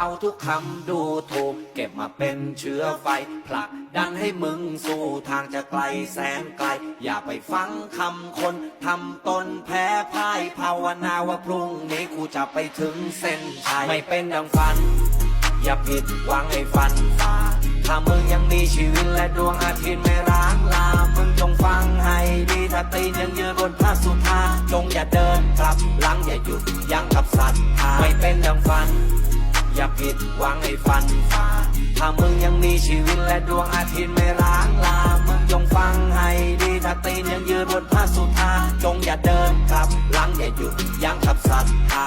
เอาทุกคำดูถูก เก็บมาเป็นเชื้อไฟผลักดันให้มึงสู่ทางจะไกลแสนไกล อย่าไปฟังคำคนทำตนแพ้พ่ายภาวนาว่าพรุ่งนี้กูจะไปถึงเส้นชัยไม่เป็นดังฝัน อย่าผิดหวังให้ฟันฝ่าถ้ามึงยังมีชีวิตและดวงอาทิตย์ไม่ร้างลา มึงจงฟังให้ดีถ้าตีนยังยืนบนพระสุธาจงอย่าเดินกลับหลัง ผิดหวังให้ฟันฝ่าถ้ามึงยังมีชีวิตและดวงอาทิตย์ไม่ร้างลา มึงจงฟังให้ดีถ้าตีนยังยืนบนผ้าสุธาจงอย่าเดินกลับหลังอย่าหยุดยั้งกับศรัทธา